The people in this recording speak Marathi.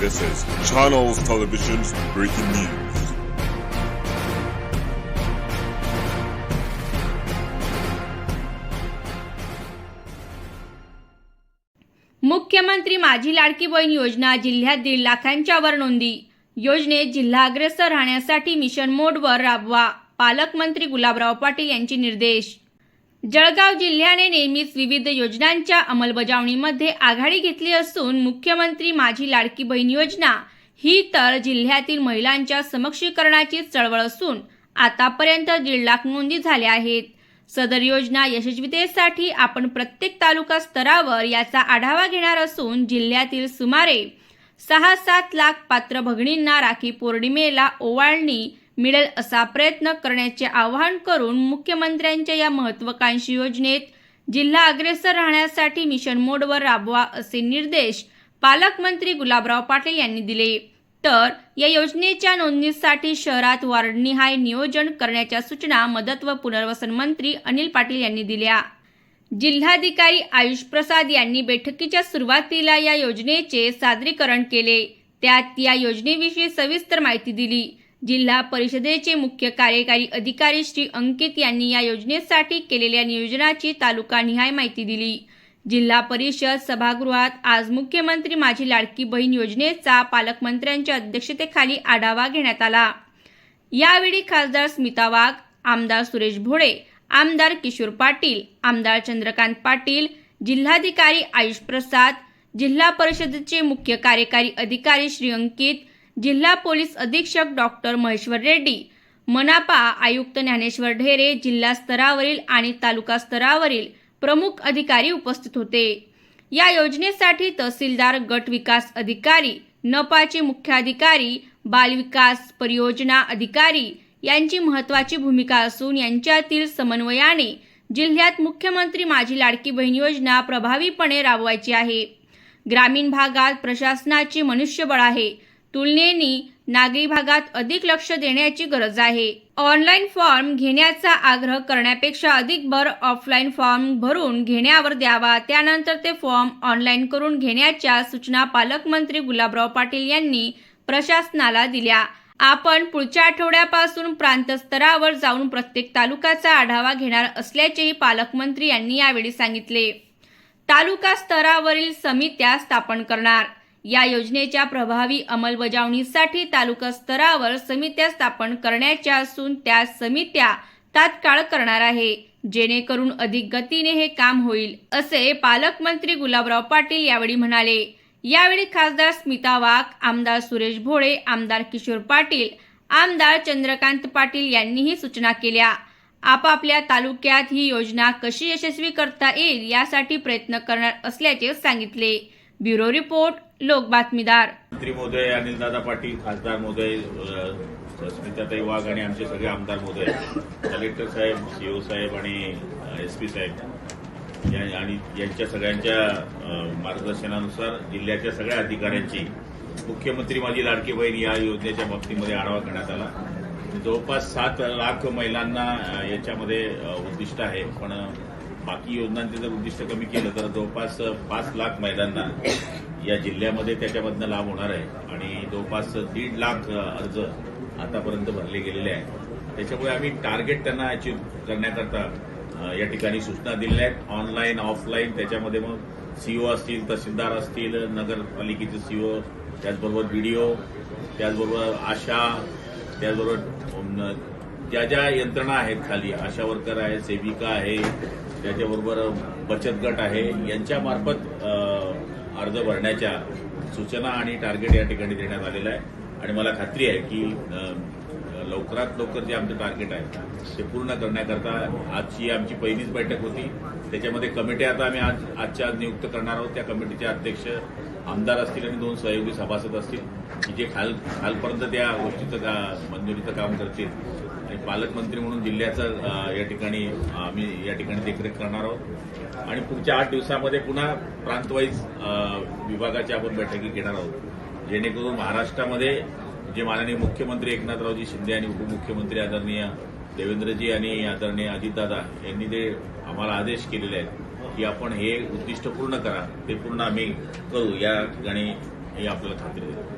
This is Channels Television's breaking news. मुख्यमंत्री माझी लाडकी बहीण योजना जिल्ह्यात दीड लाखांच्या वर नोंदी योजनेत जिल्हा अग्रेसर राहण्यासाठी मिशन मोडवर राबवा पालकमंत्री गुलाबराव पाटील यांचे निर्देश जळगाव जिल्ह्याने नेहमीच विविध योजनांच्या अंमलबजावणीमध्ये आघाडी घेतली असून मुख्यमंत्री माझी लाडकी बहीण योजना ही तर जिल्ह्यातील महिलांच्या समक्षीकरणाची चळवळ असून आतापर्यंत दीड लाख नोंदी झाल्या आहेत. सदर योजना यशस्वीतेसाठी आपण प्रत्येक तालुका स्तरावर याचा आढावा घेणार असून जिल्ह्यातील सुमारे सहा सात लाख पात्र भगिनींना राखी पौर्णिमेला ओवाळणी मिळेल असा प्रयत्न करण्याचे आवाहन करून मुख्यमंत्र्यांच्या या महत्वाकांक्षी योजनेत जिल्हा अग्रेसर राहण्यासाठी मिशन मोडवर राबवा असे निर्देश पालकमंत्री गुलाबराव पाटील यांनी दिले. तर या योजनेच्या नोंदणीसाठी शहरात वार्डनिहाय नियोजन करण्याच्या सूचना मदत व पुनर्वसन मंत्री अनिल पाटील यांनी दिल्या. जिल्हाधिकारी आयुष प्रसाद यांनी बैठकीच्या सुरुवातीला या योजनेचे सादरीकरण केले. त्यात या योजनेविषयी सविस्तर माहिती दिली. जिल्हा परिषदेचे मुख्य कार्यकारी अधिकारी श्री अंकित यांनी या योजनेसाठी केलेल्या नियोजनाची तालुकानिहाय माहिती दिली. जिल्हा परिषद सभागृहात आज मुख्यमंत्री माझी लाडकी बहीण योजनेचा पालकमंत्र्यांच्या अध्यक्षतेखाली आढावा घेण्यात आला. यावेळी खासदार स्मिता वाघ आमदार सुरेश भोळे आमदार किशोर पाटील आमदार चंद्रकांत पाटील जिल्हाधिकारी आयुष प्रसाद जिल्हा परिषदेचे मुख्य कार्यकारी अधिकारी श्री अंकित जिल्हा पोलीस अधीक्षक डॉक्टर महेश्वर रेड्डी मनापा आयुक्त ज्ञानेश्वर ढेरे जिल्हा स्तरावरील आणि तालुका स्तरावरील प्रमुख अधिकारी उपस्थित होते. या योजनेसाठी तहसीलदार गट विकास अधिकारी नपाचे मुख्याधिकारी बालविकास परियोजना अधिकारी यांची महत्वाची भूमिका असून यांच्यातील समन्वयाने जिल्ह्यात मुख्यमंत्री माझी लाडकी बहीण योजना प्रभावीपणे राबवायची आहे. ग्रामीण भागात प्रशासनाचे मनुष्यबळ आहे. तुलनेने नागरी भागात अधिक लक्ष देण्याची गरज आहे. ऑनलाईन फॉर्म घेण्याचा आग्रह करण्यापेक्षा अधिक भर ऑफलाईन फॉर्म भरून घेण्यावर द्यावा. त्यानंतर ते फॉर्म ऑनलाईन करून घेण्याच्या सूचना पालकमंत्री गुलाबराव पाटील यांनी प्रशासनाला दिल्या. आपण पुढच्या आठवड्यापासून प्रांतस्तरावर जाऊन प्रत्येक तालुक्याचा आढावा घेणार असल्याचेही पालकमंत्री यांनी यावेळी सांगितले. तालुका स्तरावरील समित्या स्थापन करणार. या योजनेच्या प्रभावी अंमलबजावणीसाठी तालुका स्तरावर समित्या स्थापन करण्याच्या असून त्या समित्या तात्काळ करणार आहे. जेणेकरून अधिक गतीने हे काम होईल असे पालकमंत्री गुलाबराव पाटील यावेळी म्हणाले. यावेळी खासदार स्मिता वाघ आमदार सुरेश भोळे आमदार किशोर पाटील आमदार चंद्रकांत पाटील यांनीही सूचना केल्या. आपापल्या तालुक्यात ही योजना कशी यशस्वी करता येईल यासाठी प्रयत्न करणार असल्याचे सांगितले. ब्युरो रिपोर्ट लोक बातमीदार. मंत्री महोदय अनिलदादा पाटील खासदार महोदय स्मिताताई वाघ आणि आमचे सगळे आमदार महोदय कलेक्टर साहेब सीओ साहेब आणि एस पी साहेब आणि यांच्या सगळ्यांच्या मार्गदर्शनानुसार जिल्ह्याच्या सगळ्या अधिकाऱ्यांची मुख्यमंत्री माझी लाडकी बहीण या योजनेच्या बाबतीमध्ये आढावा करण्यात आला. जवळपास सात लाख महिलांना याच्यामध्ये उद्दिष्ट आहे. पण बाकी योजनांचे जर उद्दिष्ट कमी केलं तर जवळपास पाच लाख महिलांना या जिल्ह्यामध्ये त्याच्यामधनं लाभ होणार आहे. आणि जवळपास दीड लाख अर्ज आतापर्यंत भरले गेलेले आहेत. त्याच्यामुळे आम्ही टार्गेट त्यांना अचीव करण्याकरता या ठिकाणी सूचना दिलेल्या आहेत. ऑनलाईन ऑफलाईन त्याच्यामध्ये मग सीओ असतील तहसीलदार असतील नगरपालिकेचे सीओ त्याचबरोबर बीडीओ त्याचबरोबर आशा त्याचबरोबर ज्या ज्या यंत्रणा आहेत खाली आशा वर्कर आहे सेविका आहे त्याच्याबरोबर बचत गट आहे यांच्यामार्फत अर्ज भरण्याच्या सूचना आणि टार्गेट या ठिकाणी देण्यात आलेलं आहे. आणि मला खात्री आहे की लवकरात लवकर जे आमचं टार्गेट आहे ते पूर्ण करण्याकरता आजची आमची पहिलीच बैठक होती. त्याच्यामध्ये कमिटी आता आम्ही आज आजच्या आज नियुक्त करणार आहोत. त्या कमिटीचे अध्यक्ष आमदार असतील आणि दोन सहयोगी सभासद असतील. की जे खाल खालपर्यंत त्या गोष्टीचं का मंजुरीचं काम करतील. आणि पालकमंत्री म्हणून जिल्ह्याचं या ठिकाणी आम्ही या ठिकाणी देखरेख करणार आहोत. आणि पुढच्या आठ दिवसामध्ये पुन्हा प्रांतवाईज विभागाची विभागाच्या आपण बैठकी घेणार आहोत. जेणेकरून महाराष्ट्रामध्ये जे माननीय मुख्यमंत्री एकनाथरावजी शिंदे आणि उपमुख्यमंत्री आदरणीय देवेंद्रजी आणि आदरणीय अजितदादा यांनी जे आम्हाला आदेश केलेले आहेत की आपण हे उद्दिष्ट पूर्ण करा. ते पूर्ण आम्ही करू. या ठिकाणी हे आपल्याला खात्री देतो